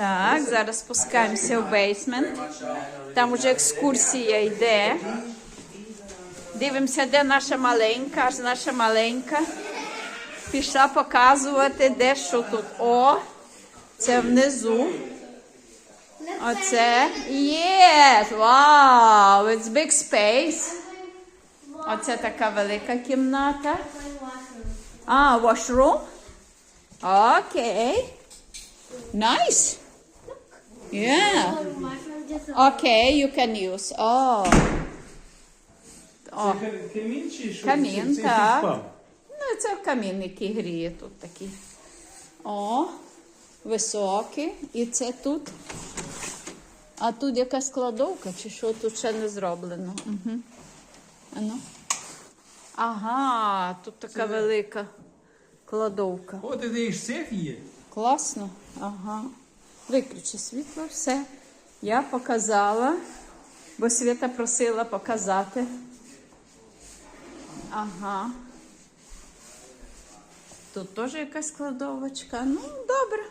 Так, зараз спускаємося в бейсмент. Там вже екскурсія йде. Дивимося, де наша маленька, аж наша маленька. Пішла показувати, де що тут. О, це внизу. Оце. Yes! Wow! It's big space. Оце така велика кімната. А, washroom? Окей. Nice. Yeah. Okay, you can use. Oh. О, Камін чи що? Камін, так. ну це камін, який гріє тут такий. О, високий. І це тут. А тут якась складовка, чи що тут ще не зроблено. Угу. Ану. Ага, тут така велика кладовка. О, ти даєш сейф є? Класно. Ага. Виключи світло, все. Я показала, бо Свята просила показати. Ага. Тут теж якась кладовочка. Ну, добре.